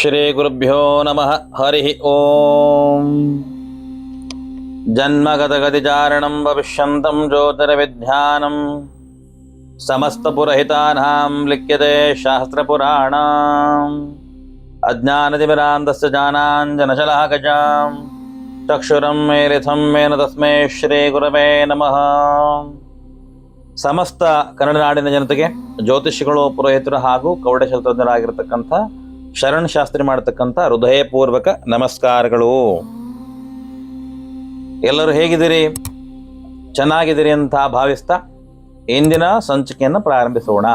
ಶ್ರೀಗುರುಭ್ಯೋ ನಮಃ. ಹರಿ ಓಂ. ಜನ್ಮಗತಗತಿಚಾರಣಂ ಭವಿಷ್ಯಂತಂ ಜ್ಯೋತಿರ್ವಿಧ್ಯಾನಂ ಸಮಸ್ತಪುರಹಿತಾನಾಂ ಲಿಖ್ಯತೆ ಶಾಸ್ತ್ರಪುರಾಣಾಂ. ಅಜ್ಞಾನತಿಮಿರಾಂಧಸ್ಯ ಜಾನಾಂಜನಶಲಾಕಜಾಂ ಚಕ್ಷುರಂ ಮೇಲಿಥಂ ಮೇನ ತಸ್ಮೈ ಶ್ರೀಗುರವೇ ನಮಃ. ಸಮಸ್ತ ಕನ್ನಡ ನಾಡಿನ ಜನತೆಗೆ ಜ್ಯೋತಿಷಿಗಳು, ಪುರೋಹಿತರು ಹಾಗೂ ಕೌಡಶಾಸ್ತ್ರಜ್ಞರಾಗಿರ್ತಕ್ಕಂಥ ಶರಣ್ ಶಾಸ್ತ್ರಿ ಮಾಡತಕ್ಕಂಥ ಹೃದಯಪೂರ್ವಕ ನಮಸ್ಕಾರಗಳು. ಎಲ್ಲರೂ ಹೇಗಿದ್ದೀರಿ? ಚೆನ್ನಾಗಿದ್ದೀರಿ ಅಂತ ಭಾವಿಸ್ತಾ ಇಂದಿನ ಸಂಚಿಕೆಯನ್ನು ಪ್ರಾರಂಭಿಸೋಣ.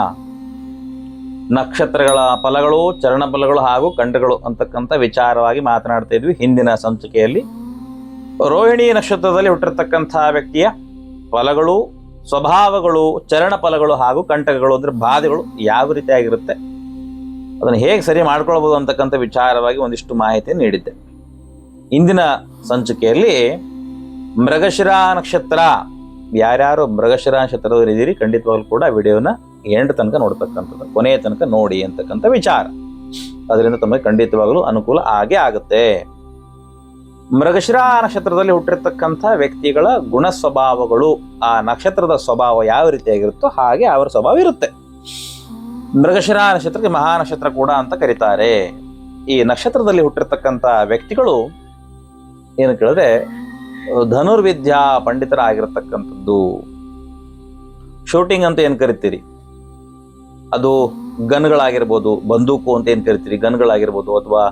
ನಕ್ಷತ್ರಗಳ ಫಲಗಳು, ಚರಣ ಫಲಗಳು ಹಾಗೂ ಖಂಡಗಳು ಅಂತಕ್ಕಂಥ ವಿಚಾರವಾಗಿ ಮಾತನಾಡ್ತಾ ಇದ್ವಿ ಹಿಂದಿನ ಸಂಚಿಕೆಯಲ್ಲಿ. ರೋಹಿಣಿ ನಕ್ಷತ್ರದಲ್ಲಿ ಹುಟ್ಟಿರ್ತಕ್ಕಂಥ ವ್ಯಕ್ತಿಯ ಫಲಗಳು, ಸ್ವಭಾವಗಳು, ಚರಣ ಫಲಗಳು ಹಾಗೂ ಕಂಟಕಗಳು ಅಂದರೆ ಬಾಧೆಗಳು ಯಾವ ರೀತಿಯಾಗಿರುತ್ತೆ? ಅದನ್ನು ಹೇಗೆ ಸರಿ ಮಾಡ್ಕೊಳ್ಬೋದು ಅಂತಕ್ಕಂಥ ವಿಚಾರವಾಗಿ ಒಂದಿಷ್ಟು ಮಾಹಿತಿ ನೀಡಿದ್ದೆ. ಇಂದಿನ ಸಂಚಿಕೆಯಲ್ಲಿ ಮೃಗಶಿರ ನಕ್ಷತ್ರ. ಯಾರ್ಯಾರು ಮೃಗಶಿರ ನಕ್ಷತ್ರದವರಿದ್ದೀರಿ ಖಂಡಿತವಾಗ್ಲೂ ಕೂಡ ವಿಡಿಯೋನ ಎಂಡ್ ತನಕ ನೋಡ್ತಕ್ಕಂಥದ್ದು, ಕೊನೆಯ ತನಕ ನೋಡಿ ಅಂತಕ್ಕಂಥ ವಿಚಾರ. ಅದರಿಂದ ತಮಗೆ ಖಂಡಿತವಾಗಲೂ ಅನುಕೂಲ ಆಗೇ ಆಗುತ್ತೆ. ಮೃಗಶಿರ ನಕ್ಷತ್ರದಲ್ಲಿ ಹುಟ್ಟಿರ್ತಕ್ಕಂಥ ವ್ಯಕ್ತಿಗಳ ಗುಣ ಸ್ವಭಾವಗಳು ಆ ನಕ್ಷತ್ರದ ಸ್ವಭಾವ ಯಾವ ರೀತಿಯಾಗಿರುತ್ತೋ ಹಾಗೆ ಅವರ ಸ್ವಭಾವ ಇರುತ್ತೆ. ಮೃಗಶಿರ ನಕ್ಷತ್ರಕ್ಕೆ ಮಹಾನಕ್ಷತ್ರ ಕೂಡ ಅಂತ ಕರೀತಾರೆ. ಈ ನಕ್ಷತ್ರದಲ್ಲಿ ಹುಟ್ಟಿರ್ತಕ್ಕಂಥ ವ್ಯಕ್ತಿಗಳು ಏನು ಕೇಳಿದ್ರೆ, ಧನುರ್ವಿದ್ಯಾ ಪಂಡಿತರಾಗಿರ್ತಕ್ಕಂಥದ್ದು. ಶೂಟಿಂಗ್ ಅಂತ ಏನು ಕರಿತೀರಿ? ಅದು ಗನ್ಗಳಾಗಿರ್ಬೋದು, ಬಂದೂಕು ಅಂತ ಏನು ಕರಿತೀರಿ? ಗನ್ಗಳಾಗಿರ್ಬೋದು ಅಥವಾ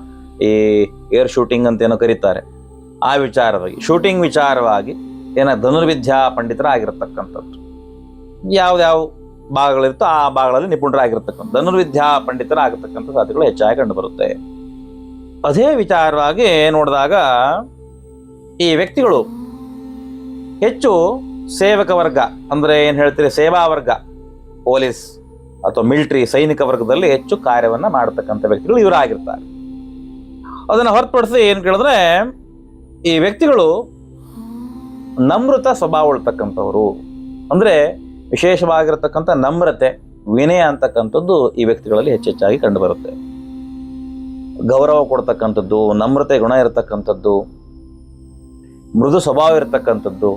ಈ ಏರ್ ಶೂಟಿಂಗ್ ಅಂತ ಏನೋ ಕರೀತಾರೆ. ಆ ವಿಚಾರವಾಗಿ, ಶೂಟಿಂಗ್ ವಿಚಾರವಾಗಿ ಏನ ಧನುರ್ವಿದ್ಯಾ ಪಂಡಿತರಾಗಿರ್ತಕ್ಕಂಥದ್ದು. ಯಾವ್ದಾವ ಭಾಗಗಳಿರುತ್ತೋ ಆ ಭಾಗಗಳಲ್ಲಿ ನಿಪುಣರಾಗಿರ್ತಕ್ಕಂಥ, ಧನುರ್ವಿದ್ಯಾ ಪಂಡಿತರಾಗಿರ್ತಕ್ಕಂಥ ಸಾಧ್ಯಗಳು ಹೆಚ್ಚಾಗಿ ಕಂಡುಬರುತ್ತೆ ಅದೇ ವಿಚಾರವಾಗಿ ನೋಡಿದಾಗ ಈ ವ್ಯಕ್ತಿಗಳು ಹೆಚ್ಚು ಸೇವಕ ವರ್ಗ, ಅಂದರೆ ಏನು ಹೇಳ್ತೀರಿ, ಸೇವಾ ವರ್ಗ, ಪೊಲೀಸ್ ಅಥವಾ ಮಿಲಿಟ್ರಿ, ಸೈನಿಕ ವರ್ಗದಲ್ಲಿ ಹೆಚ್ಚು ಕಾರ್ಯವನ್ನು ಮಾಡತಕ್ಕಂಥ ವ್ಯಕ್ತಿಗಳು ಇವರಾಗಿರ್ತಾರೆ. ಅದನ್ನು ಹೊರತುಪಡಿಸಿ ಏನು ಕೇಳಿದ್ರೆ, ಈ ವ್ಯಕ್ತಿಗಳು ನಮ್ರತ ಸ್ವಭಾವ ಉಳ್ತಕ್ಕಂಥವ್ರು. ಅಂದ್ರೆ ವಿಶೇಷವಾಗಿರತಕ್ಕಂಥ ನಮ್ರತೆ, ವಿನಯ ಅಂತಕ್ಕಂಥದ್ದು ಈ ವ್ಯಕ್ತಿಗಳಲ್ಲಿ ಹೆಚ್ಚೆಚ್ಚಾಗಿ ಕಂಡುಬರುತ್ತೆ. ಗೌರವ ಕೊಡ್ತಕ್ಕಂಥದ್ದು, ನಮ್ರತೆ ಗುಣ ಇರತಕ್ಕಂಥದ್ದು, ಮೃದು ಸ್ವಭಾವ ಇರತಕ್ಕಂಥದ್ದು,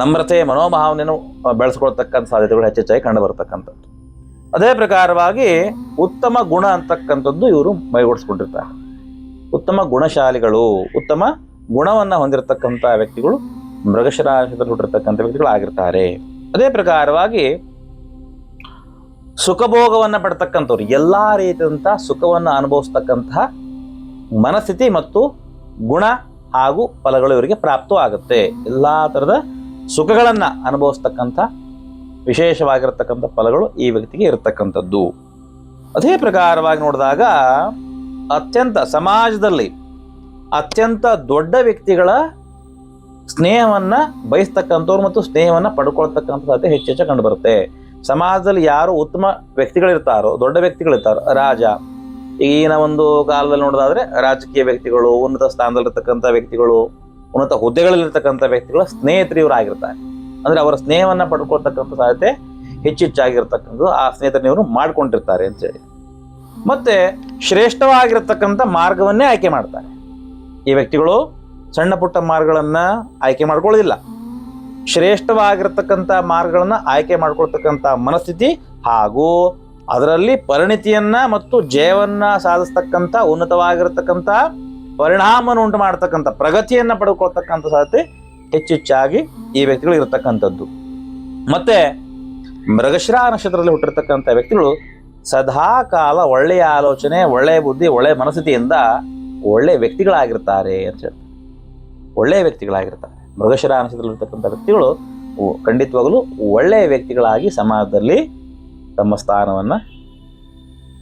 ನಮ್ರತೆ ಮನೋಭಾವನೆಯನ್ನು ಬೆಳೆಸ್ಕೊಳ್ತಕ್ಕಂಥ ಸಾಧ್ಯತೆಗಳು ಹೆಚ್ಚೆಚ್ಚಾಗಿ ಕಂಡು ಬರತಕ್ಕಂಥದ್ದು ಅದೇ ಪ್ರಕಾರವಾಗಿ ಉತ್ತಮ ಗುಣ ಅಂತಕ್ಕಂಥದ್ದು ಇವರು ಮೈಗೂಡಿಸ್ಕೊಂಡಿರ್ತಾರೆ. ಉತ್ತಮ ಗುಣಶಾಲಿಗಳು, ಉತ್ತಮ ಗುಣವನ್ನು ಹೊಂದಿರತಕ್ಕಂಥ ವ್ಯಕ್ತಿಗಳು ಮೃಗಶಿರಾಶದಲ್ಲಿ ಹುಟ್ಟಿರ್ತಕ್ಕಂಥ ವ್ಯಕ್ತಿಗಳು ಆಗಿರ್ತಾರೆ ಅದೇ ಪ್ರಕಾರವಾಗಿ ಸುಖಭೋಗವನ್ನು ಪಡ್ತಕ್ಕಂಥವ್ರು, ಎಲ್ಲ ರೀತಿಯಂತ ಸುಖವನ್ನು ಅನುಭವಿಸ್ತಕ್ಕಂತಹ ಮನಸ್ಥಿತಿ ಮತ್ತು ಗುಣ ಹಾಗೂ ಫಲಗಳು ಇವರಿಗೆ ಪ್ರಾಪ್ತವಾಗುತ್ತೆ ಎಲ್ಲ ಥರದ ಸುಖಗಳನ್ನು ಅನುಭವಿಸ್ತಕ್ಕಂಥ ವಿಶೇಷವಾಗಿರತಕ್ಕಂಥ ಫಲಗಳು ಈ ವ್ಯಕ್ತಿಗೆ ಇರತಕ್ಕಂಥದ್ದು. ಅದೇ ಪ್ರಕಾರವಾಗಿ ನೋಡಿದಾಗ ಅತ್ಯಂತ ಸಮಾಜದಲ್ಲಿ ಅತ್ಯಂತ ದೊಡ್ಡ ವ್ಯಕ್ತಿಗಳ ಸ್ನೇಹವನ್ನ ಬಯಸ್ತಕ್ಕಂಥವ್ರು ಮತ್ತು ಸ್ನೇಹವನ್ನ ಪಡ್ಕೊಳ್ತಕ್ಕಂಥ ಸಾಧ್ಯತೆ ಹೆಚ್ಚೆಚ್ಚು ಕಂಡುಬರುತ್ತೆ ಸಮಾಜದಲ್ಲಿ ಯಾರು ಉತ್ತಮ ವ್ಯಕ್ತಿಗಳಿರ್ತಾರೋ, ದೊಡ್ಡ ವ್ಯಕ್ತಿಗಳಿರ್ತಾರೋ, ರಾಜ, ಈಗಿನ ಒಂದು ಕಾಲದಲ್ಲಿ ನೋಡೋದಾದ್ರೆ ರಾಜಕೀಯ ವ್ಯಕ್ತಿಗಳು, ಉನ್ನತ ಸ್ಥಾನದಲ್ಲಿರ್ತಕ್ಕಂಥ ವ್ಯಕ್ತಿಗಳು, ಉನ್ನತ ಹುದ್ದೆಗಳಲ್ಲಿರ್ತಕ್ಕಂಥ ವ್ಯಕ್ತಿಗಳ ಸ್ನೇಹಿತರು ಇವರು ಆಗಿರ್ತಾರೆ ಅಂದ್ರೆ ಅವರ ಸ್ನೇಹವನ್ನ ಪಡ್ಕೊಳ್ತಕ್ಕಂಥ ಸಾಧ್ಯತೆ ಹೆಚ್ಚೆಚ್ಚಾಗಿರ್ತಕ್ಕಂಥದ್ದು ಆ ಸ್ನೇಹಿತರನ್ನ ಇವರು ಮಾಡ್ಕೊಂಡಿರ್ತಾರೆ ಅಂತೇಳಿ ಮತ್ತೆ ಶ್ರೇಷ್ಠವಾಗಿರ್ತಕ್ಕಂಥ ಮಾರ್ಗವನ್ನೇ ಆಯ್ಕೆ ಮಾಡ್ತಾರೆ. ಈ ವ್ಯಕ್ತಿಗಳು ಸಣ್ಣ ಪುಟ್ಟ ಮಾರ್ಗಗಳನ್ನ ಆಯ್ಕೆ ಮಾಡ್ಕೊಳ್ಳೋದಿಲ್ಲ. ಶ್ರೇಷ್ಠವಾಗಿರ್ತಕ್ಕಂಥ ಮಾರ್ಗಗಳನ್ನ ಆಯ್ಕೆ ಮಾಡ್ಕೊಳ್ತಕ್ಕಂಥ ಮನಸ್ಥಿತಿ ಹಾಗೂ ಅದರಲ್ಲಿ ಪರಿಣಿತಿಯನ್ನ ಮತ್ತು ಜಯವನ್ನ ಸಾಧಿಸ್ತಕ್ಕಂಥ, ಉನ್ನತವಾಗಿರ್ತಕ್ಕಂಥ ಪರಿಣಾಮವನ್ನು ಉಂಟು ಮಾಡತಕ್ಕಂಥ, ಪ್ರಗತಿಯನ್ನ ಪಡ್ಕೊಳ್ತಕ್ಕಂಥ ಸಾಧ್ಯತೆ ಹೆಚ್ಚೆಚ್ಚಾಗಿ ಈ ವ್ಯಕ್ತಿಗಳು ಇರತಕ್ಕಂಥದ್ದು. ಮತ್ತೆ ಮೃಗಶಿರಾ ನಕ್ಷತ್ರದಲ್ಲಿ ಹುಟ್ಟಿರ್ತಕ್ಕಂಥ ವ್ಯಕ್ತಿಗಳು ಸದಾಕಾಲ ಒಳ್ಳೆಯ ಆಲೋಚನೆ, ಒಳ್ಳೆಯ ಬುದ್ಧಿ, ಒಳ್ಳೆಯ ಮನಸ್ಥಿತಿಯಿಂದ ಒಳ್ಳೆಯ ವ್ಯಕ್ತಿಗಳಾಗಿರ್ತಾರೆ ಅಂತ ಹೇಳ್ತಾರೆ. ಒಳ್ಳೆಯ ವ್ಯಕ್ತಿಗಳಾಗಿರ್ತಾರೆ. ಮೃಗಶಿರ ಅಂಶದಲ್ಲಿರ್ತಕ್ಕಂಥ ವ್ಯಕ್ತಿಗಳು ಖಂಡಿತವಾಗಲೂ ಒಳ್ಳೆಯ ವ್ಯಕ್ತಿಗಳಾಗಿ ಸಮಾಜದಲ್ಲಿ ತಮ್ಮ ಸ್ಥಾನವನ್ನು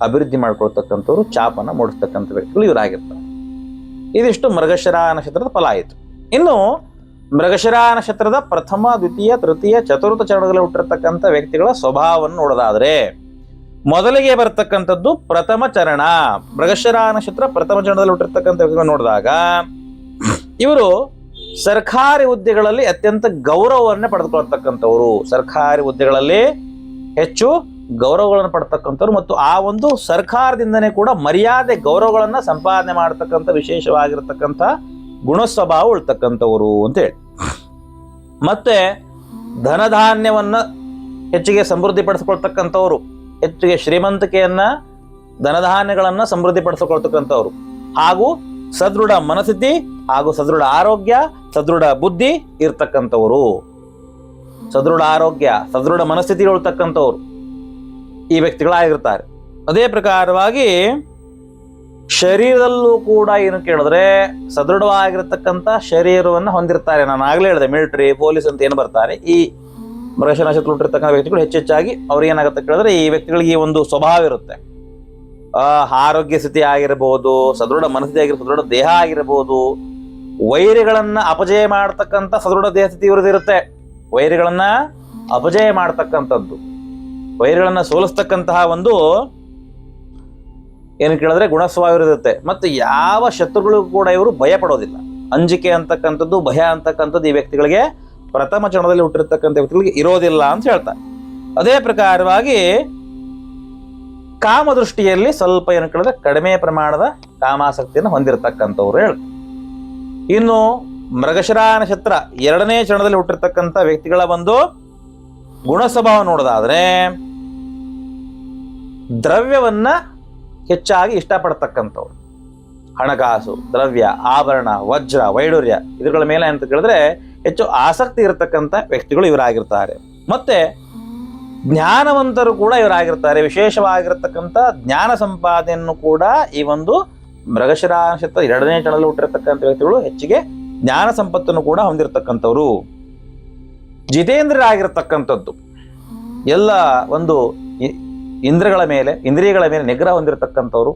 ಅಭಿವೃದ್ಧಿ ಮಾಡ್ಕೊಳ್ತಕ್ಕಂಥವ್ರು, ಚಾಪನ್ನ ಮೂಡಿಸ್ತಕ್ಕಂಥ ವ್ಯಕ್ತಿಗಳು ಇವರಾಗಿರ್ತಾರೆ. ಇದಿಷ್ಟು ಮೃಗಶಿರ ನಕ್ಷತ್ರದ ಫಲ ಆಯಿತು. ಇನ್ನು ಮೃಗಶಿರ ನಕ್ಷತ್ರದ ಪ್ರಥಮ, ದ್ವಿತೀಯ, ತೃತೀಯ, ಚತುರ್ಥ ಚರಣದಲ್ಲಿ ಹುಟ್ಟಿರ್ತಕ್ಕಂಥ ವ್ಯಕ್ತಿಗಳ ಸ್ವಭಾವವನ್ನು ನೋಡೋದಾದರೆ, ಮೊದಲಿಗೆ ಬರತಕ್ಕಂಥದ್ದು ಪ್ರಥಮ ಚರಣ. ಮೃಗಶಿರ ನಕ್ಷತ್ರ ಪ್ರಥಮ ಚರಣದಲ್ಲಿ ಹುಟ್ಟಿರ್ತಕ್ಕಂಥ ವ್ಯಕ್ತಿಗಳು ನೋಡಿದಾಗ ಇವರು ಸರ್ಕಾರಿ ಹುದ್ದೆಗಳಲ್ಲಿ ಅತ್ಯಂತ ಗೌರವವನ್ನ ಪಡೆದುಕೊಳ್ತಕ್ಕಂಥವ್ರು ಸರ್ಕಾರಿ ಹುದ್ದೆಗಳಲ್ಲಿ ಹೆಚ್ಚು ಗೌರವಗಳನ್ನು ಪಡ್ತಕ್ಕಂಥವ್ರು ಮತ್ತು ಆ ಒಂದು ಸರ್ಕಾರದಿಂದನೇ ಕೂಡ ಮರ್ಯಾದೆ ಗೌರವಗಳನ್ನು ಸಂಪಾದನೆ ಮಾಡತಕ್ಕಂಥ ವಿಶೇಷವಾಗಿರ್ತಕ್ಕಂಥ ಗುಣ ಸ್ವಭಾವ ಉಳ್ತಕ್ಕಂಥವ್ರು ಅಂತೇಳಿ ಮತ್ತೆ ಧನಧಾನ್ಯವನ್ನ ಹೆಚ್ಚಿಗೆ ಸಮೃದ್ಧಿ ಪಡಿಸ್ಕೊಳ್ತಕ್ಕಂಥವ್ರು ಹೆಚ್ಚಿಗೆ ಶ್ರೀಮಂತಿಕೆಯನ್ನ ಧನಧಾನ್ಯಗಳನ್ನ ಸಮೃದ್ಧಿ ಪಡಿಸಿಕೊಳ್ತಕ್ಕಂಥವ್ರು ಹಾಗೂ ಸದೃಢ ಮನಸ್ಥಿತಿ ಹಾಗೂ ಸದೃಢ ಆರೋಗ್ಯ, ಸದೃಢ ಬುದ್ಧಿ ಇರ್ತಕ್ಕಂಥವರು. ಸದೃಢ ಆರೋಗ್ಯ, ಸದೃಢ ಮನಸ್ಥಿತಿ ಉಳ್ತಕ್ಕಂಥವ್ರು ಈ ವ್ಯಕ್ತಿಗಳಾಗಿರ್ತಾರೆ. ಅದೇ ಪ್ರಕಾರವಾಗಿ ಶರೀರದಲ್ಲೂ ಕೂಡ ಏನು ಕೇಳಿದ್ರೆ ಸದೃಢವಾಗಿರ್ತಕ್ಕಂಥ ಶರೀರವನ್ನು ಹೊಂದಿರ್ತಾರೆ. ನಾನು ಆಗಲೇ ಹೇಳಿದೆ, ಮಿಲಿಟರಿ, ಪೊಲೀಸ್ ಅಂತ ಏನು ಬರ್ತಾರೆ. ಈ ಮೃಗಶ ನಕ್ಷತ್ರ ಹುಟ್ಟಿರ್ತಕ್ಕಂಥ ವ್ಯಕ್ತಿಗಳು ಹೆಚ್ಚೆಚ್ಚಾಗಿ ಅವ್ರು ಏನಾಗುತ್ತೆ ಕೇಳಿದ್ರೆ ಈ ವ್ಯಕ್ತಿಗಳಿಗೆ ಒಂದು ಸ್ವಭಾವ ಇರುತ್ತೆ. ಆರೋಗ್ಯ ಸ್ಥಿತಿ ಆಗಿರಬಹುದು ಸದೃಢ ಮನಸ್ಥಿತಿ ಆಗಿರ್ಬೋದು, ಸದೃಢ ದೇಹ ಆಗಿರಬಹುದು ವೈರಿಗಳನ್ನ ಅಪಜಯ ಮಾಡ್ತಕ್ಕಂಥ ಸದೃಢ ದೇಹ ಸ್ಥಿತಿ ಇರುತ್ತೆ. ವೈರಿಗಳನ್ನ ಅಪಜಯ ಮಾಡ್ತಕ್ಕಂಥದ್ದು. ವೈರಿಗಳನ್ನ ಸೋಲಿಸ್ತಕ್ಕಂತಹ ಒಂದು ಏನು ಕೇಳಿದ್ರೆ ಗುಣಸ್ವಾವಿರುತ್ತೆ ಮತ್ತು ಯಾವ ಶತ್ರುಗಳು ಕೂಡ ಇವರು ಭಯ ಪಡೋದಿಲ್ಲ. ಅಂಜಿಕೆ ಅಂತಕ್ಕಂಥದ್ದು, ಭಯ ಅಂತಕ್ಕಂಥದ್ದು ಈ ವ್ಯಕ್ತಿಗಳಿಗೆ ಪ್ರಥಮ ಚರಣದಲ್ಲಿ ಹುಟ್ಟಿರ್ತಕ್ಕಂಥ ವ್ಯಕ್ತಿಗಳಿಗೆ ಇರೋದಿಲ್ಲ ಅಂತ ಹೇಳ್ತಾರೆ. ಅದೇ ಪ್ರಕಾರವಾಗಿ ಕಾಮದೃಷ್ಟಿಯಲ್ಲಿ ಸ್ವಲ್ಪ ಏನು ಕೇಳಿದ್ರೆ ಕಡಿಮೆ ಪ್ರಮಾಣದ ಕಾಮಾಸಕ್ತಿಯನ್ನು ಹೊಂದಿರತಕ್ಕಂಥವ್ರು ಹೇಳ್ತಾರೆ. ಇನ್ನು ಮೃಗಶಿರಾ ನಕ್ಷತ್ರ ಎರಡನೇ ಚರಣದಲ್ಲಿ ಹುಟ್ಟಿರ್ತಕ್ಕಂಥ ವ್ಯಕ್ತಿಗಳ ಒಂದು ಗುಣ ಸ್ವಭಾವ ನೋಡೋದಾದ್ರೆ ದ್ರವ್ಯವನ್ನ ಹೆಚ್ಚಾಗಿ ಇಷ್ಟಪಡ್ತಕ್ಕಂಥವ್ರು. ಹಣಕಾಸು, ದ್ರವ್ಯ, ಆಭರಣ, ವಜ್ರ ವೈಡೂರ್ಯ ಇದ್ರಗಳ ಮೇಲೆ ಅಂತ ಕೇಳಿದ್ರೆ ಹೆಚ್ಚು ಆಸಕ್ತಿ ಇರತಕ್ಕಂಥ ವ್ಯಕ್ತಿಗಳು ಇವರಾಗಿರ್ತಾರೆ. ಮತ್ತೆ ಜ್ಞಾನವಂತರು ಕೂಡ ಇವರಾಗಿರ್ತಾರೆ. ವಿಶೇಷವಾಗಿರ್ತಕ್ಕಂಥ ಜ್ಞಾನ ಸಂಪಾದನೆಯನ್ನು ಕೂಡ ಈ ಒಂದು ಮೃಗಶಿರಾ ನಕ್ಷತ್ರ ಎರಡನೇ ಚಣದಲ್ಲಿ ಹುಟ್ಟಿರತಕ್ಕಂಥ ವ್ಯಕ್ತಿಗಳು ಹೆಚ್ಚಿಗೆ ಜ್ಞಾನ ಸಂಪತ್ತನ್ನು ಕೂಡ ಹೊಂದಿರತಕ್ಕಂಥವ್ರು. ಜಿತೇಂದ್ರರಾಗಿರ್ತಕ್ಕಂಥದ್ದು ಎಲ್ಲ ಒಂದು ಇಂದ್ರಗಳ ಮೇಲೆ, ಇಂದ್ರಿಯಗಳ ಮೇಲೆ ನಿಗ್ರಹ ಹೊಂದಿರತಕ್ಕಂಥವ್ರು.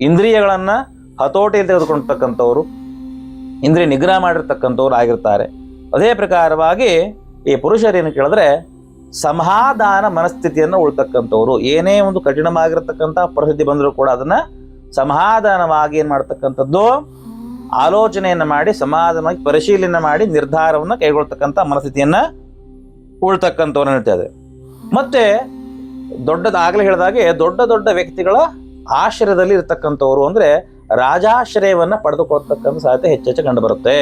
ಇಂದ್ರಿಯಗಳನ್ನ ಹತೋಟಿಯಲ್ಲಿ ತೆಗೆದುಕೊಂಡಿರ್ತಕ್ಕಂಥವ್ರು. ಇಂದ್ರಿಯ ನಿಗ್ರಹ ಮಾಡಿರ್ತಕ್ಕಂಥವ್ರು ಆಗಿರ್ತಾರೆ. ಅದೇ ಪ್ರಕಾರವಾಗಿ ಈ ಪುರುಷರೇನು ಕೇಳಿದ್ರೆ ಸಮಾಧಾನ ಮನಸ್ಥಿತಿಯನ್ನು ಉಳ್ತಕ್ಕಂಥವ್ರು. ಏನೇ ಒಂದು ಕಠಿಣವಾಗಿರ್ತಕ್ಕಂಥ ಪರಿಸ್ಥಿತಿ ಬಂದರೂ ಕೂಡ ಅದನ್ನ ಸಮಾಧಾನವಾಗಿ ಏನು ಮಾಡ್ತಕ್ಕಂಥದ್ದು? ಆಲೋಚನೆಯನ್ನ ಮಾಡಿ, ಸಮಾಧಾನವಾಗಿ ಪರಿಶೀಲನೆ ಮಾಡಿ, ನಿರ್ಧಾರವನ್ನ ಕೈಗೊಳ್ತಕ್ಕಂಥ ಮನಸ್ಥಿತಿಯನ್ನ ಉಳ್ತಕ್ಕಂಥವ್ರು ಹೇಳ್ತಾ ಮತ್ತೆ ದೊಡ್ಡದಾಗಲೇ ಹೇಳಿದಾಗೆ ದೊಡ್ಡ ದೊಡ್ಡ ವ್ಯಕ್ತಿಗಳ ಆಶ್ರಯದಲ್ಲಿ ಇರ್ತಕ್ಕಂಥವ್ರು ಅಂದ್ರೆ ರಾಜಾಶ್ರಯವನ್ನು ಪಡೆದುಕೊಳ್ತಕ್ಕಂಥ ಸಾಧ್ಯತೆ ಹೆಚ್ಚೆಚ್ಚು ಕಂಡುಬರುತ್ತೆ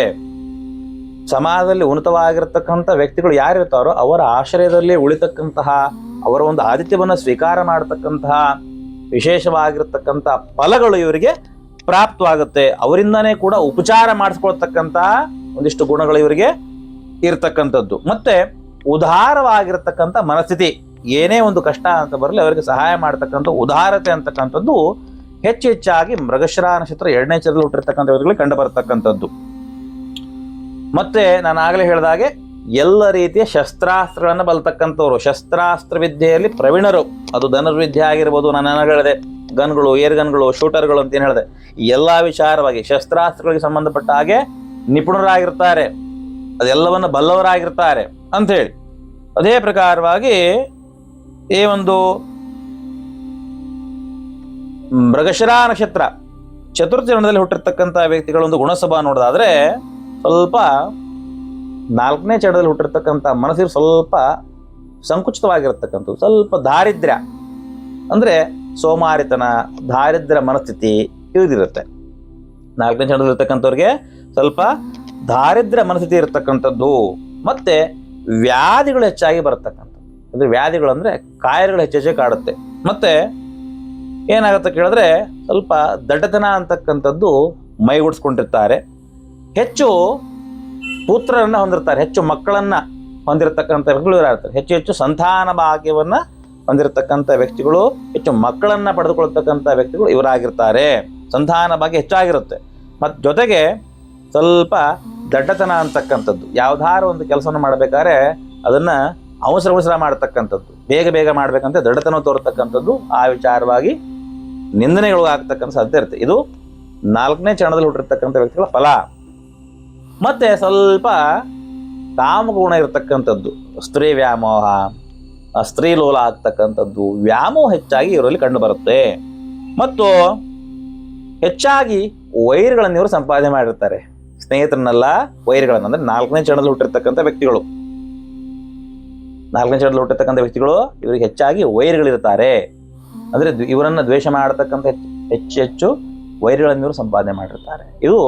ಸಮಾಜದಲ್ಲಿ ಉನ್ನತವಾಗಿರ್ತಕ್ಕಂಥ ವ್ಯಕ್ತಿಗಳು ಯಾರಿರ್ತಾರೋ ಅವರ ಆಶ್ರಯದಲ್ಲಿ ಉಳಿತಕ್ಕಂತಹ, ಅವರ ಒಂದು ಆದಿತ್ಯವನ್ನ ಸ್ವೀಕಾರ ಮಾಡತಕ್ಕಂತಹ ವಿಶೇಷವಾಗಿರ್ತಕ್ಕಂಥ ಫಲಗಳು ಇವರಿಗೆ ಪ್ರಾಪ್ತವಾಗುತ್ತೆ. ಅವರಿಂದನೇ ಕೂಡ ಉಪಚಾರ ಮಾಡಿಸ್ಕೊಳ್ತಕ್ಕಂತಹ ಒಂದಿಷ್ಟು ಗುಣಗಳು ಇವರಿಗೆ ಇರ್ತಕ್ಕಂಥದ್ದು. ಮತ್ತೆ ಉದಾರವಾಗಿರ್ತಕ್ಕಂಥ ಮನಸ್ಥಿತಿ. ಏನೇ ಒಂದು ಕಷ್ಟ ಅಂತ ಬರಲಿ ಅವರಿಗೆ ಸಹಾಯ ಮಾಡ್ತಕ್ಕಂಥ ಉದಾರತೆ ಅಂತಕ್ಕಂಥದ್ದು ಹೆಚ್ಚು ಹೆಚ್ಚಾಗಿ ಮೃಗಶಿರಾ ನಕ್ಷತ್ರ ಎರಡನೇ ಚರದಲ್ಲಿ ಹುಟ್ಟಿರ್ತಕ್ಕಂಥ ಕಂಡು ಬರತಕ್ಕಂಥದ್ದು ಮತ್ತೆ ನಾನು ಆಗಲೇ ಹೇಳಿದಾಗೆ ಎಲ್ಲ ರೀತಿಯ ಶಸ್ತ್ರಾಸ್ತ್ರಗಳನ್ನು ಬಲ್ತಕ್ಕಂಥವ್ರು. ಶಸ್ತ್ರಾಸ್ತ್ರ ವಿದ್ಯೆಯಲ್ಲಿ ಪ್ರವೀಣರು. ಅದು ಧನುರ್ವಿದ್ಯೆ ಆಗಿರ್ಬೋದು, ನಾನು ಹೇಳಿದೆ. ಗನ್ಗಳು, ಏರ್ ಗನ್ಗಳು, ಶೂಟರ್ಗಳು ಅಂತ ಏನು ಹೇಳಿದೆ. ಎಲ್ಲ ವಿಚಾರವಾಗಿ ಶಸ್ತ್ರಾಸ್ತ್ರಗಳಿಗೆ ಸಂಬಂಧಪಟ್ಟ ಹಾಗೆ ನಿಪುಣರಾಗಿರ್ತಾರೆ. ಅದೆಲ್ಲವನ್ನು ಬಲ್ಲವರಾಗಿರ್ತಾರೆ ಅಂತ ಹೇಳಿ. ಅದೇ ಪ್ರಕಾರವಾಗಿ ಈ ಒಂದು ಮೃಗಶಿರಾ ನಕ್ಷತ್ರ, ಚತುರ್ಥಿ ಚರಣದಲ್ಲಿ ಹುಟ್ಟಿರ್ತಕ್ಕಂಥ ವ್ಯಕ್ತಿಗಳ ಒಂದು ಗುಣಸಭಾ ನೋಡೋದಾದ್ರೆ ಸ್ವಲ್ಪ ನಾಲ್ಕನೇ ಚಡದಲ್ಲಿ ಹುಟ್ಟಿರ್ತಕ್ಕಂಥ ಮನಸ್ಸಿಗೆ ಸ್ವಲ್ಪ ಸಂಕುಚಿತವಾಗಿರ್ತಕ್ಕಂಥದ್ದು, ಸ್ವಲ್ಪ ದಾರಿದ್ರ್ಯ. ಅಂದರೆ ಸೋಮಾರಿತನ, ದಾರಿದ್ರ್ಯ ಮನಸ್ಥಿತಿ ಇಳಿದಿರುತ್ತೆ ನಾಲ್ಕನೇ ಚಡದಲ್ಲಿರ್ತಕ್ಕಂಥವ್ರಿಗೆ ಸ್ವಲ್ಪ ದಾರಿದ್ರ ಮನಸ್ಥಿತಿ ಇರತಕ್ಕಂಥದ್ದು, ಮತ್ತೆ ವ್ಯಾಧಿಗಳು ಹೆಚ್ಚಾಗಿ ಬರತಕ್ಕಂಥದ್ದು. ಅಂದ್ರೆ ವ್ಯಾಧಿಗಳು ಅಂದ್ರೆ ಕಾಯಿಲೆಗಳು ಹೆಚ್ಚೆಚ್ಚು ಕಾಡುತ್ತೆ. ಮತ್ತೆ ಏನಾಗುತ್ತೆ ಕೇಳಿದ್ರೆ ಸ್ವಲ್ಪ ದಡ್ಡತನ ಅಂತಕ್ಕಂಥದ್ದು ಮೈಗೂಡಿಸ್ಕೊಂಡಿರ್ತಾರೆ. ಹೆಚ್ಚು ಪುತ್ರರನ್ನ ಹೊಂದಿರ್ತಾರೆ. ಹೆಚ್ಚು ಮಕ್ಕಳನ್ನ ಹೊಂದಿರತಕ್ಕಂಥ ವ್ಯಕ್ತಿಗಳು ಇರ್ತಾರೆ? ಹೆಚ್ಚು ಹೆಚ್ಚು ಸಂತಾನ ಭಾಗ್ಯವನ್ನ ಹೊಂದಿರತಕ್ಕಂಥ ವ್ಯಕ್ತಿಗಳು, ಹೆಚ್ಚು ಮಕ್ಕಳನ್ನ ಪಡೆದುಕೊಳ್ತಕ್ಕಂಥ ವ್ಯಕ್ತಿಗಳು ಇವರಾಗಿರ್ತಾರೆ. ಸಂತಾನ ಭಾಗ್ಯ ಹೆಚ್ಚಾಗಿರುತ್ತೆ. ಮತ್ತು ಜೊತೆಗೆ ಸ್ವಲ್ಪ ದಡ್ಡತನ ಅಂತಕ್ಕಂಥದ್ದು. ಯಾವ್ದಾರು ಒಂದು ಕೆಲಸವನ್ನು ಮಾಡಬೇಕಾದ್ರೆ ಅದನ್ನ ಅವಸರ ಅವಸರ ಮಾಡತಕ್ಕಂಥದ್ದು. ಬೇಗ ಬೇಗ ಮಾಡಬೇಕಂತ ದಡ್ಡತನ ತೋರ್ತಕ್ಕಂಥದ್ದು ಆ ವಿಚಾರವಾಗಿ ನಿಂದನೆಗಳು ಆಗ್ತಕ್ಕಂಥ ಸಾಧ್ಯ ಇರುತ್ತೆ. ಇದು ನಾಲ್ಕನೇ ಚರಣದಲ್ಲಿ ಹುಟ್ಟಿರ್ತಕ್ಕಂಥ ವ್ಯಕ್ತಿಗಳ ಫಲ. ಮತ್ತೆ ಸ್ವಲ್ಪ ಕಾಮಗುಣ ಇರತಕ್ಕಂಥದ್ದು. ಸ್ತ್ರೀ ವ್ಯಾಮೋಹ, ಸ್ತ್ರೀ ಲೋಲ ಆಗ್ತಕ್ಕಂಥದ್ದು, ವ್ಯಾಮೋಹ ಹೆಚ್ಚಾಗಿ ಇವರಲ್ಲಿ ಕಂಡು ಬರುತ್ತೆ. ಮತ್ತು ಹೆಚ್ಚಾಗಿ ವೈರ್ಗಳನ್ನು ಇವರು ಸಂಪಾದನೆ ಮಾಡಿರ್ತಾರೆ. ಸ್ನೇಹಿತರನ್ನೆಲ್ಲ ವೈರ್ಗಳನ್ನು ಅಂದ್ರೆ ನಾಲ್ಕನೇ ಚರಣದಲ್ಲಿ ಹುಟ್ಟಿರ್ತಕ್ಕಂಥ ವ್ಯಕ್ತಿಗಳು. ನಾಲ್ಕನೇ ಚರಣದಲ್ಲಿ ಹುಟ್ಟಿರ್ತಕ್ಕಂಥ ವ್ಯಕ್ತಿಗಳು ಇವರಿಗೆ ಹೆಚ್ಚಾಗಿ ವೈರ್ಗಳಿರ್ತಾರೆ. ಅಂದ್ರೆ ಇವರನ್ನು ದ್ವೇಷ ಮಾಡತಕ್ಕಂಥ ಹೆಚ್ಚು ಹೆಚ್ಚು ವೈರಿಗಳನ್ನು ಇವರು ಸಂಪಾದನೆ ಮಾಡಿರ್ತಾರೆ. ಇದು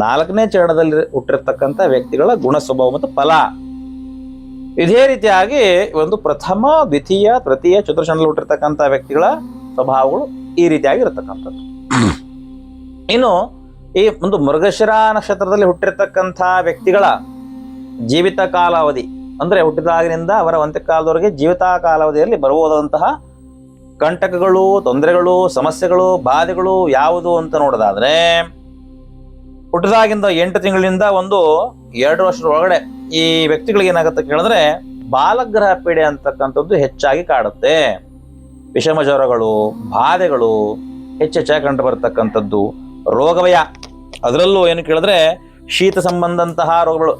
ನಾಲ್ಕನೇ ಚರಣದಲ್ಲಿ ಹುಟ್ಟಿರ್ತಕ್ಕಂಥ ವ್ಯಕ್ತಿಗಳ ಗುಣ ಸ್ವಭಾವ ಮತ್ತು ಫಲ. ಇದೇ ರೀತಿಯಾಗಿ ಒಂದು ಪ್ರಥಮ, ದ್ವಿತೀಯ, ತೃತೀಯ, ಚತುರ್ಶನದಲ್ಲಿ ಹುಟ್ಟಿರ್ತಕ್ಕಂಥ ವ್ಯಕ್ತಿಗಳ ಸ್ವಭಾವಗಳು ಈ ರೀತಿಯಾಗಿ ಇರತಕ್ಕಂಥದ್ದು. ಇನ್ನು ಈ ಒಂದು ಮೃಗಶಿರ ನಕ್ಷತ್ರದಲ್ಲಿ ಹುಟ್ಟಿರ್ತಕ್ಕಂಥ ವ್ಯಕ್ತಿಗಳ ಜೀವಿತ ಕಾಲಾವಧಿ, ಅಂದರೆ ಹುಟ್ಟಿದಾಗಿನಿಂದ ಅವರ ಅಂತ್ಯಕಾಲದವರೆಗೆ ಜೀವಿತ ಕಾಲಾವಧಿಯಲ್ಲಿ ಬರಬಹುದಾದಂತಹ ಕಂಟಕಗಳು, ತೊಂದರೆಗಳು, ಸಮಸ್ಯೆಗಳು, ಬಾಧೆಗಳು ಯಾವುದು ಅಂತ ನೋಡೋದಾದ್ರೆ ಹುಟ್ಟಿದಾಗಿಂದ ಎಂಟು ತಿಂಗಳಿಂದ ಒಂದು ಎರಡು ವರ್ಷದ ಒಳಗಡೆ ಈ ವ್ಯಕ್ತಿಗಳಿಗೆ ಏನಾಗುತ್ತೆ ಕೇಳಿದ್ರೆ, ಬಾಲಗ್ರಹ ಪೀಡೆ ಅಂತಕ್ಕಂಥದ್ದು ಹೆಚ್ಚಾಗಿ ಕಾಡುತ್ತೆ. ವಿಷಮ ಜ್ವರಗಳು ಬಾಧೆಗಳು ಹೆಚ್ಚೆಚ್ಚಾಗಿ ಕಂಡು ಬರ್ತಕ್ಕಂಥದ್ದು, ರೋಗವಯ. ಅದರಲ್ಲೂ ಏನು ಕೇಳಿದ್ರೆ, ಶೀತ ಸಂಬಂಧಂತಹ ರೋಗಗಳು,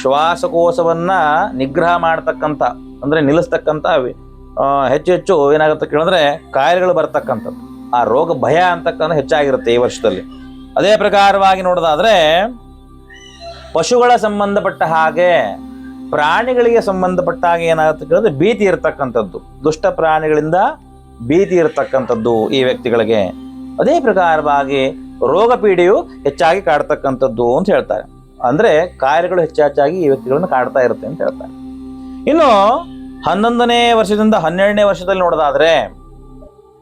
ಶ್ವಾಸಕೋಶವನ್ನ ನಿಗ್ರಹ ಮಾಡತಕ್ಕಂಥ, ಅಂದ್ರೆ ನಿಲ್ಲಿಸ್ತಕ್ಕಂಥ ಹೆಚ್ಚು ಹೆಚ್ಚು ಏನಾಗುತ್ತೆ ಕೇಳಿದ್ರೆ, ಕಾಯಿಲೆಗಳು ಬರ್ತಕ್ಕಂಥದ್ದು. ಆ ರೋಗ ಭಯ ಅಂತಕ್ಕಂಥ ಹೆಚ್ಚಾಗಿರುತ್ತೆ ಈ ವರ್ಷದಲ್ಲಿ. ಅದೇ ಪ್ರಕಾರವಾಗಿ ನೋಡೋದಾದ್ರೆ ಪಶುಗಳ ಸಂಬಂಧಪಟ್ಟ ಹಾಗೆ ಪ್ರಾಣಿಗಳಿಗೆ ಸಂಬಂಧಪಟ್ಟ ಹಾಗೆ ಏನಾಗುತ್ತೆ ಕೇಳಿದ್ರೆ ಭೀತಿ ಇರತಕ್ಕಂಥದ್ದು. ದುಷ್ಟ ಪ್ರಾಣಿಗಳಿಂದ ಭೀತಿ ಇರತಕ್ಕಂಥದ್ದು ಈ ವ್ಯಕ್ತಿಗಳಿಗೆ. ಅದೇ ಪ್ರಕಾರವಾಗಿ ರೋಗ ಪೀಡೆಯು ಹೆಚ್ಚಾಗಿ ಕಾಡ್ತಕ್ಕಂಥದ್ದು ಅಂತ ಹೇಳ್ತಾರೆ. ಅಂದ್ರೆ ಕಾಯಿಲೆಗಳು ಹೆಚ್ಚಾಗಿ ಈ ವ್ಯಕ್ತಿಗಳನ್ನು ಕಾಡ್ತಾ ಇರುತ್ತೆ ಅಂತ ಹೇಳ್ತಾರೆ. ಇನ್ನು ಹನ್ನೊಂದನೇ ವರ್ಷದಿಂದ ಹನ್ನೆರಡನೇ ವರ್ಷದಲ್ಲಿ ನೋಡೋದಾದ್ರೆ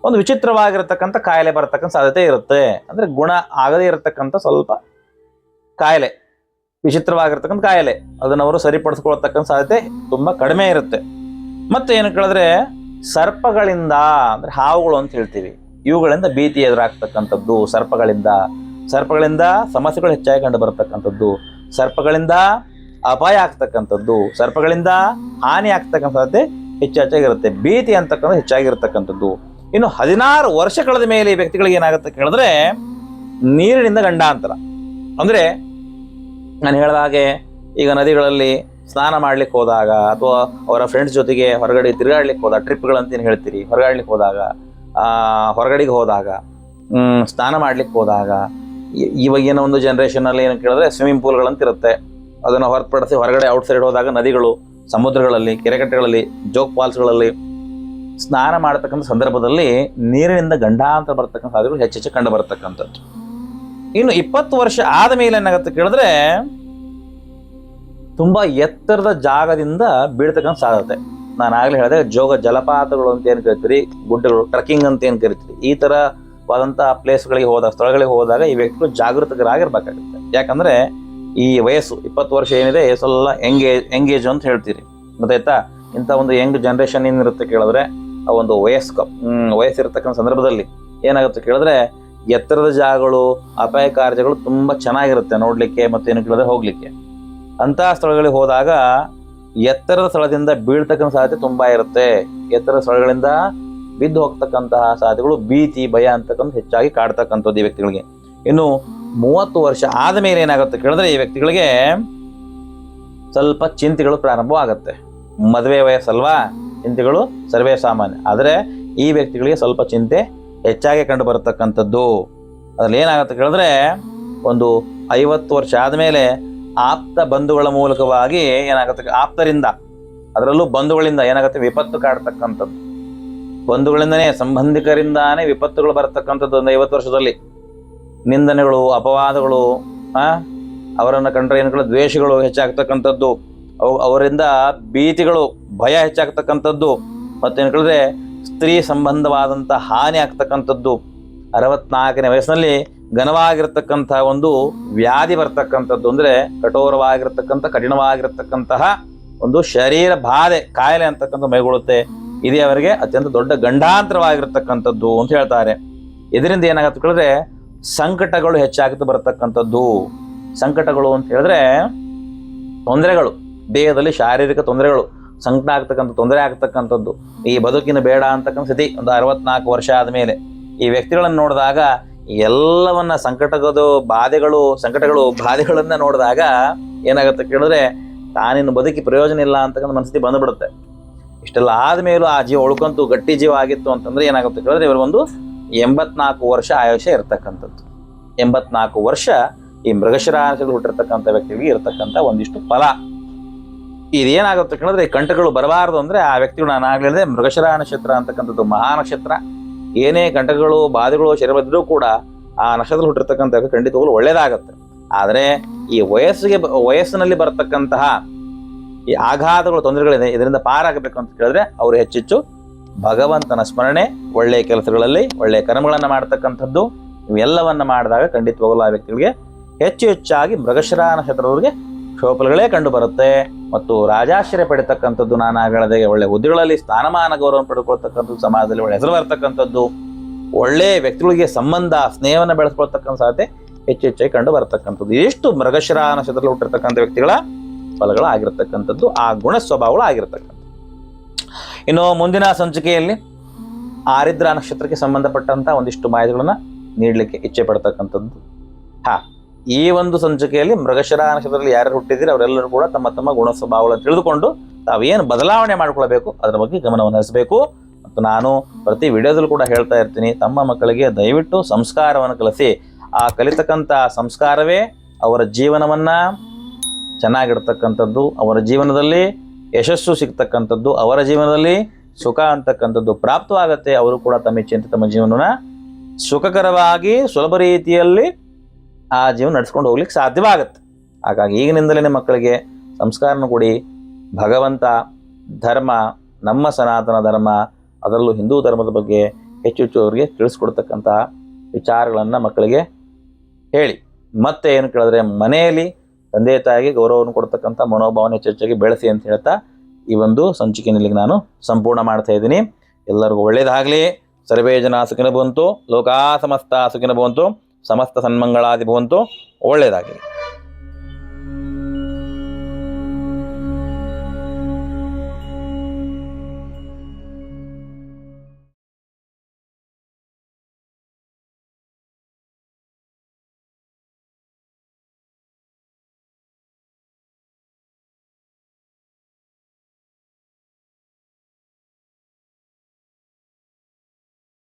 ಒಂದು ವಿಚಿತ್ರವಾಗಿರತಕ್ಕಂಥ ಕಾಯಿಲೆ ಬರತಕ್ಕಂಥ ಸಾಧ್ಯತೆ ಇರುತ್ತೆ. ಅಂದ್ರೆ ಗುಣ ಆಗದೇ ಇರತಕ್ಕಂಥ ಸ್ವಲ್ಪ ಕಾಯಿಲೆ, ವಿಚಿತ್ರವಾಗಿರ್ತಕ್ಕಂಥ ಕಾಯಿಲೆ, ಅದನ್ನ ಅವರು ಸರಿಪಡಿಸ್ಕೊಳ್ತಕ್ಕಂಥ ಸಾಧ್ಯತೆ ತುಂಬಾ ಕಡಿಮೆ ಇರುತ್ತೆ. ಮತ್ತೆ ಏನು ಕೇಳಿದ್ರೆ, ಸರ್ಪಗಳಿಂದ, ಅಂದ್ರೆ ಹಾವುಗಳು ಅಂತ ಹೇಳ್ತೀವಿ, ಇವುಗಳಿಂದ ಭೀತಿ ಎದುರಾಗ್ತಕ್ಕಂಥದ್ದು, ಸರ್ಪಗಳಿಂದ ಸರ್ಪಗಳಿಂದ ಸಮಸ್ಯೆಗಳು ಹೆಚ್ಚಾಗಿ ಕಂಡು ಬರತಕ್ಕಂಥದ್ದು, ಸರ್ಪಗಳಿಂದ ಅಪಾಯ ಆಗ್ತಕ್ಕಂಥದ್ದು, ಸರ್ಪಗಳಿಂದ ಹಾನಿ ಆಗ್ತಕ್ಕಂಥ ಸಾಧ್ಯತೆ ಹೆಚ್ಚು ಹೆಚ್ಚಾಗಿರುತ್ತೆ. ಭೀತಿ ಅಂತಕ್ಕಂಥ ಹೆಚ್ಚಾಗಿರ್ತಕ್ಕಂಥದ್ದು. ಇನ್ನು ಹದಿನಾರು ವರ್ಷ ಕಳೆದ ಮೇಲೆ ಈ ವ್ಯಕ್ತಿಗಳಿಗೆ ಏನಾಗುತ್ತೆ ಕೇಳಿದ್ರೆ ನೀರಿನಿಂದ ಗಂಡಾಂತರ. ಅಂದ್ರೆ ನಾನು ಹೇಳಿದ ಹಾಗೆ ಈಗ ನದಿಗಳಲ್ಲಿ ಸ್ನಾನ ಮಾಡ್ಲಿಕ್ಕೆ ಹೋದಾಗ ಅಥವಾ ಅವರ ಫ್ರೆಂಡ್ಸ್ ಜೊತೆಗೆ ಹೊರಗಡೆ ತಿರುಗಾಡ್ಲಿಕ್ಕೆ ಹೋದಾಗ ಟ್ರಿಪ್ಗಳಂತೇನು ಹೇಳ್ತೀರಿ? ಹೊರಗಾಡ್ಲಿಕ್ಕೆ ಹೋದಾಗ ಹೊರಗಡೆಗೆ ಹೋದಾಗ ಸ್ನಾನ ಮಾಡ್ಲಿಕ್ಕೆ ಹೋದಾಗ ಇವಾಗ ಇವಾಗಿನ ಒಂದು ಜನ್ರೇಷನಲ್ಲಿ ಏನು ಕೇಳಿದ್ರೆ ಸ್ವಿಮ್ಮಿಂಗ್ ಪೂಲ್ಗಳಂತಿರುತ್ತೆ ಅದನ್ನ ಹೊರತುಪಡಿಸಿ ಹೊರಗಡೆ ಔಟ್ಸೈಡ್ ಹೋದಾಗ ನದಿಗಳು, ಸಮುದ್ರಗಳಲ್ಲಿ, ಕೆರೆಕಟ್ಟೆಗಳಲ್ಲಿ, ಜೋಗ್ ಫಾಲ್ಸ್ಗಳಲ್ಲಿ ಸ್ನಾನ ಮಾಡತಕ್ಕಂಥ ಸಂದರ್ಭದಲ್ಲಿ ನೀರಿನಿಂದ ಗಂಡಾಂತರ ಬರ್ತಕ್ಕಂಥ ಸಾಧ್ಯತೆಗಳು ಹೆಚ್ಚೆಚ್ಚು ಕಂಡು ಬರ್ತಕ್ಕಂಥದ್ದು. ಇನ್ನು ಇಪ್ಪತ್ತು ವರ್ಷ ಆದ ಮೇಲೆ ಏನಾಗುತ್ತೆ ಕೇಳಿದ್ರೆ ತುಂಬಾ ಎತ್ತರದ ಜಾಗದಿಂದ ಬೀಳ್ತಕ್ಕಂಥ ಸಾಧ್ಯತೆ. ನಾನು ಆಗ್ಲೇ ಹೇಳಿದೆ, ಜೋಗ ಜಲಪಾತಗಳು ಅಂತ ಏನು ಕರಿತೀರಿ, ಗುಡ್ಡಗಳು, ಟ್ರಕ್ಕಿಂಗ್ ಅಂತ ಏನು ಕರಿತೀರಿ, ಈ ಥರವಾದಂಥ ಪ್ಲೇಸ್ಗಳಿಗೆ ಹೋದಾಗ ಸ್ಥಳಗಳಿಗೆ ಹೋದಾಗ ಈ ವ್ಯಕ್ತಿಗಳು ಜಾಗೃತರಾಗಿರ್ಬೇಕಾಗುತ್ತೆ. ಯಾಕಂದ್ರೆ ಈ ವಯಸ್ಸು, ಇಪ್ಪತ್ತು ವರ್ಷ ಏನಿದೆ ಸೊಲ್ಲ ಎಂಗೇಜ್ ಎಂಗೇಜ್ ಅಂತ ಹೇಳ್ತೀರಿ. ಗೊತ್ತಾಯ್ತಾ? ಇಂಥ ಒಂದು ಯಂಗ್ ಜನರೇಷನ್ ಏನಿರುತ್ತೆ ಕೇಳಿದ್ರೆ ಆ ಒಂದು ವಯಸ್ಕ ವಯಸ್ಸಿರ್ತಕ್ಕಂಥ ಸಂದರ್ಭದಲ್ಲಿ ಏನಾಗುತ್ತೆ ಕೇಳಿದ್ರೆ ಎತ್ತರದ ಜಾಗಗಳು, ಅಪಾಯ ಕಾರ್ಯಗಳು ತುಂಬಾ ಚೆನ್ನಾಗಿರುತ್ತೆ ನೋಡ್ಲಿಕ್ಕೆ ಮತ್ತೆ ಏನು ಕೇಳಿದ್ರೆ ಹೋಗ್ಲಿಕ್ಕೆ. ಅಂತಹ ಸ್ಥಳಗಳಿಗೆ ಹೋದಾಗ ಎತ್ತರದ ಸ್ಥಳದಿಂದ ಬೀಳ್ತಕ್ಕಂಥ ಸಾಧ್ಯತೆ ತುಂಬಾ ಇರುತ್ತೆ. ಎತ್ತರದ ಸ್ಥಳಗಳಿಂದ ಬಿದ್ದು ಹೋಗ್ತಕ್ಕಂತಹ ಸಾಧ್ಯತೆಗಳು ಭೀತಿ, ಭಯ ಅಂತಕ್ಕಂಥ ಹೆಚ್ಚಾಗಿ ಕಾಡ್ತಕ್ಕಂಥದ್ದು ಈ ವ್ಯಕ್ತಿಗಳಿಗೆ. ಇನ್ನು ಮೂವತ್ತು ವರ್ಷ ಆದ ಮೇಲೆ ಏನಾಗುತ್ತೆ ಕೇಳಿದ್ರೆ ಈ ವ್ಯಕ್ತಿಗಳಿಗೆ ಸ್ವಲ್ಪ ಚಿಂತೆಗಳು ಪ್ರಾರಂಭವಾಗುತ್ತೆ. ಮದುವೆ ವಯಸ್ಸಲ್ವಾ? ಚಿಂತೆಗಳು ಸರ್ವೇ ಸಾಮಾನ್ಯ. ಆದರೆ ಈ ವ್ಯಕ್ತಿಗಳಿಗೆ ಸ್ವಲ್ಪ ಚಿಂತೆ ಹೆಚ್ಚಾಗಿ ಕಂಡು ಬರತಕ್ಕಂಥದ್ದು. ಅದರಲ್ಲಿ ಏನಾಗುತ್ತೆ ಕೇಳಿದ್ರೆ ಒಂದು ಐವತ್ತು ವರ್ಷ ಆದಮೇಲೆ ಆಪ್ತ ಬಂಧುಗಳ ಮೂಲಕವಾಗಿ ಏನಾಗುತ್ತೆ ಆಪ್ತರಿಂದ, ಅದರಲ್ಲೂ ಬಂಧುಗಳಿಂದ ಏನಾಗುತ್ತೆ ವಿಪತ್ತು ಕಾಡ್ತಕ್ಕಂಥದ್ದು. ಬಂಧುಗಳಿಂದನೇ, ಸಂಬಂಧಿಕರಿಂದಾನೇ ವಿಪತ್ತುಗಳು ಬರತಕ್ಕಂಥದ್ದು ಒಂದು ಐವತ್ತು ವರ್ಷದಲ್ಲಿ. ನಿಂದನೆಗಳು, ಅಪವಾದಗಳು ಅವರನ್ನು ಕಂಡ್ರೆ ಏನುಗಳು ದ್ವೇಷಗಳು ಹೆಚ್ಚಾಗ್ತಕ್ಕಂಥದ್ದು. ಅವು ಅವರಿಂದ ಭೀತಿಗಳು ಭಯ ಹೆಚ್ಚಾಗ್ತಕ್ಕಂಥದ್ದು. ಮತ್ತೇನು ಕೇಳಿದ್ರೆ ಸ್ತ್ರೀ ಸಂಬಂಧವಾದಂಥ ಹಾನಿ ಆಗ್ತಕ್ಕಂಥದ್ದು. ಅರವತ್ನಾಲ್ಕನೇ ವಯಸ್ಸಿನಲ್ಲಿ ಘನವಾಗಿರ್ತಕ್ಕಂಥ ಒಂದು ವ್ಯಾಧಿ ಬರ್ತಕ್ಕಂಥದ್ದು. ಅಂದ್ರೆ ಕಠೋರವಾಗಿರ್ತಕ್ಕಂಥ, ಕಠಿಣವಾಗಿರ್ತಕ್ಕಂತಹ ಒಂದು ಶರೀರ ಬಾಧೆ, ಕಾಯಿಲೆ ಅಂತಕ್ಕಂಥ ಮೈಗೊಳ್ಳುತ್ತೆ ಇದೇ ಅವರಿಗೆ ಅತ್ಯಂತ ದೊಡ್ಡ ಗಂಡಾಂತರವಾಗಿರ್ತಕ್ಕಂಥದ್ದು ಅಂತ ಹೇಳ್ತಾರೆ. ಇದರಿಂದ ಏನಾಗುತ್ತೆ ಕೇಳಿದ್ರೆ ಸಂಕಟಗಳು ಹೆಚ್ಚಾಗುತ್ತೆ ಬರತಕ್ಕಂಥದ್ದು. ಸಂಕಟಗಳು ಅಂತ ಹೇಳಿದ್ರೆ ತೊಂದರೆಗಳು. ದೇಹದಲ್ಲಿ ಶಾರೀರಿಕ ತೊಂದರೆಗಳು, ಸಂಕಟ ಆಗ್ತಕ್ಕಂಥ ತೊಂದರೆ ಆಗ್ತಕ್ಕಂಥದ್ದು, ಈ ಬದುಕಿನ ಬೇಡ ಅಂತಕ್ಕಂಥ ಸ್ಥಿತಿ ಒಂದು ಅರವತ್ನಾಲ್ಕು ವರ್ಷ ಆದಮೇಲೆ. ಈ ವ್ಯಕ್ತಿಗಳನ್ನು ನೋಡಿದಾಗ, ಎಲ್ಲವನ್ನ ಸಂಕಟಗಳು ಬಾಧೆಗಳು, ಸಂಕಟಗಳು, ಬಾಧೆಗಳನ್ನ ನೋಡಿದಾಗ ಏನಾಗುತ್ತೆ ಕೇಳಿದ್ರೆ, ತಾನಿನ್ನು ಬದುಕಿ ಪ್ರಯೋಜನ ಇಲ್ಲ ಅಂತಕ್ಕಂಥ ಮನಸ್ಥಿತಿ ಬಂದ್ಬಿಡುತ್ತೆ. ಇಷ್ಟೆಲ್ಲ ಆದಮೇಲೂ ಆ ಜೀವ ಉಳ್ಕೊಂತು, ಗಟ್ಟಿ ಜೀವ ಆಗಿತ್ತು ಅಂತಂದ್ರೆ ಏನಾಗುತ್ತೆ ಕೇಳಿದ್ರೆ ಒಂದು ಎಂಬತ್ನಾಲ್ಕು ವರ್ಷ ಆಯುಷ ಇರತಕ್ಕಂಥದ್ದು. ಎಂಬತ್ನಾಲ್ಕು ವರ್ಷ ಈ ಮೃಗಶಿರ ಹುಟ್ಟಿರ್ತಕ್ಕಂಥ ವ್ಯಕ್ತಿಗಳಿಗೆ ಇರತಕ್ಕಂಥ ಒಂದಿಷ್ಟು ಫಲ. ಇದೇನಾಗುತ್ತೆ ಕೇಳಿದ್ರೆ ಈ ಕಂಟಕಗಳು ಬರಬಾರದು ಅಂದ್ರೆ ಆ ವ್ಯಕ್ತಿಗಳು ನಾನು ಆಗ್ಲಿಲ್ಲದೆ ಮೃಗಶಿರ ನಕ್ಷತ್ರ ಅಂತಕ್ಕಂಥದ್ದು ಮಹಾ ನಕ್ಷತ್ರ. ಏನೇ ಕಂಟಕಗಳು ಬಾಧೆಗಳು ಶರೀರ ಕೂಡ ಆ ನಕ್ಷತ್ರ ಹುಟ್ಟಿರ್ತಕ್ಕಂಥ ಹೋಗಲು ಒಳ್ಳೇದಾಗತ್ತೆ ಆದರೆ ಈ ವಯಸ್ಸಿಗೆ ವಯಸ್ಸಿನಲ್ಲಿ ಬರತಕ್ಕಂತಹ ಈ ಆಘಾತಗಳು, ತೊಂದರೆಗಳಿದೆ, ಇದರಿಂದ ಪಾರಾಗಬೇಕು ಅಂತ ಕೇಳಿದ್ರೆ ಅವರು ಹೆಚ್ಚೆಚ್ಚು ಭಗವಂತನ ಸ್ಮರಣೆ, ಒಳ್ಳೆಯ ಕೆಲಸಗಳಲ್ಲಿ, ಒಳ್ಳೆಯ ಕರ್ಮಗಳನ್ನು ಮಾಡ್ತಕ್ಕಂಥದ್ದು, ಇವೆಲ್ಲವನ್ನು ಮಾಡಿದಾಗ ಖಂಡಿತವಾಗಲೂ ಆ ವ್ಯಕ್ತಿಗಳಿಗೆ ಹೆಚ್ಚು ಹೆಚ್ಚಾಗಿ ಮೃಗಶಿರ ನಕ್ಷತ್ರದವರಿಗೆ ಶೋಪಲಗಳೇ ಕಂಡು ಬರುತ್ತೆ. ಮತ್ತು ರಾಜಾಶ್ರಯ ಪಡೆತಕ್ಕಂಥದ್ದು ನಾನು ಹೇಳದೆ ಒಳ್ಳೆ ಹುದ್ದೆಗಳಲ್ಲಿ ಸ್ಥಾನಮಾನ ಗೌರವ ಪಡ್ಕೊಳ್ತಕ್ಕಂಥದ್ದು ಸಮಾಜದಲ್ಲಿ ಒಳ್ಳೆ ಹೆಸರು ಬರ್ತಕ್ಕಂಥದ್ದು. ಒಳ್ಳೆ ವ್ಯಕ್ತಿಗಳಿಗೆ ಸಂಬಂಧ, ಸ್ನೇಹವನ್ನು ಬೆಳೆಸ್ಕೊಳ್ತಕ್ಕಂಥ ಸಾಧ್ಯತೆ ಹೆಚ್ಚು ಹೆಚ್ಚಾಗಿ ಕಂಡು ಬರತಕ್ಕಂಥದ್ದು. ಎಷ್ಟು ಮೃಗಶಿರ ನಕ್ಷತ್ರದಲ್ಲಿ ಹುಟ್ಟಿರ್ತಕ್ಕಂಥ ವ್ಯಕ್ತಿಗಳ ಫಲಗಳಾಗಿರ್ತಕ್ಕಂಥದ್ದು, ಆ ಗುಣ ಸ್ವಭಾವಗಳು ಆಗಿರತಕ್ಕಂಥದ್ದು. ಇನ್ನು ಮುಂದಿನ ಸಂಚಿಕೆಯಲ್ಲಿ ಆರಿದ್ರ ನಕ್ಷತ್ರಕ್ಕೆ ಸಂಬಂಧಪಟ್ಟಂತ ಒಂದಿಷ್ಟು ಮಾಹಿತಿಗಳನ್ನ ನೀಡಲಿಕ್ಕೆ ಇಚ್ಛೆ ಪಡ್ತಕ್ಕಂಥದ್ದು. ಹಾ. ಈ ಒಂದು ಸಂಚಿಕೆಯಲ್ಲಿ ಮೃಗಶಿರ ನಕ್ಷತ್ರದಲ್ಲಿ ಯಾರ್ಯಾರು ಹುಟ್ಟಿದ್ದೀರಿ ಅವರೆಲ್ಲರೂ ಕೂಡ ತಮ್ಮ ತಮ್ಮ ಗುಣ ಸ್ವಭಾವಗಳನ್ನು ತಿಳಿದುಕೊಂಡು ತಾವೇನು ಬದಲಾವಣೆ ಮಾಡಿಕೊಳ್ಳಬೇಕು, ಅದರ ಬಗ್ಗೆ ಗಮನವನ್ನು ಹರಿಸಬೇಕು. ಮತ್ತು ನಾನು ಪ್ರತಿ ವಿಡಿಯೋದಲ್ಲೂ ಕೂಡ ಹೇಳ್ತಾ ಇರ್ತೀನಿ, ತಮ್ಮ ಮಕ್ಕಳಿಗೆ ದಯವಿಟ್ಟು ಸಂಸ್ಕಾರವನ್ನು ಕಲಿಸಿ, ಆ ಕಲಿತಕ್ಕಂಥ ಸಂಸ್ಕಾರವೇ ಅವರ ಜೀವನವನ್ನು ಚೆನ್ನಾಗಿರ್ತಕ್ಕಂಥದ್ದು ಅವರ ಜೀವನದಲ್ಲಿ ಯಶಸ್ಸು ಸಿಗ್ತಕ್ಕಂಥದ್ದು, ಅವರ ಜೀವನದಲ್ಲಿ ಸುಖ ಅಂತಕ್ಕಂಥದ್ದು ಪ್ರಾಪ್ತವಾಗುತ್ತೆ. ಅವರು ಕೂಡ ತಮ್ಮ ಇಚ್ಛೆಯಂತೆ ತಮ್ಮ ಜೀವನವನ್ನು ಸುಖಕರವಾಗಿ, ಸುಲಭ ರೀತಿಯಲ್ಲಿ ಆ ಜೀವನ ನಡ್ಸ್ಕೊಂಡು ಹೋಗ್ಲಿಕ್ಕೆ ಸಾಧ್ಯವಾಗುತ್ತೆ. ಹಾಗಾಗಿ ಈಗಿನಿಂದಲೇ ಮಕ್ಕಳಿಗೆ ಸಂಸ್ಕಾರನ ಕೊಡಿ. ಭಗವಂತ, ಧರ್ಮ, ನಮ್ಮ ಸನಾತನ ಧರ್ಮ, ಅದರಲ್ಲೂ ಹಿಂದೂ ಧರ್ಮದ ಬಗ್ಗೆ ಹೆಚ್ಚು ಹೆಚ್ಚು ಅವರಿಗೆ ತಿಳಿಸ್ಕೊಡ್ತಕ್ಕಂತಹ ವಿಚಾರಗಳನ್ನು ಮಕ್ಕಳಿಗೆ ಹೇಳಿ. ಮತ್ತೆ ಏನು ಕೇಳಿದ್ರೆ ಮನೆಯಲ್ಲಿ ತಂದೆ ತಾಯಿಗೆ ಗೌರವವನ್ನು ಕೊಡ್ತಕ್ಕಂಥ ಮನೋಭಾವನೆ ಹೆಚ್ಚೆಚ್ಚಾಗಿ ಬೆಳೆಸಿ ಅಂತ ಹೇಳ್ತಾ ಈ ಒಂದು ಸಂಚಿಕೆಯಲ್ಲಿ ನಾನು ಸಂಪೂರ್ಣ ಮಾಡ್ತಾ ಇದ್ದೀನಿ. ಎಲ್ಲರಿಗೂ ಒಳ್ಳೇದಾಗಲಿ. ಸರ್ವೇ ಜನ ಸುಖಿನ ಬಂತು ಲೋಕಾ ಸಮಸ್ತ ಸುಖಿನ ಬಂತು ಸಮಸ್ತ ಸನ್ಮಂಗಳಾದಿ ಭವಂತು ಒಳ್ಳೇದಾಗಲಿ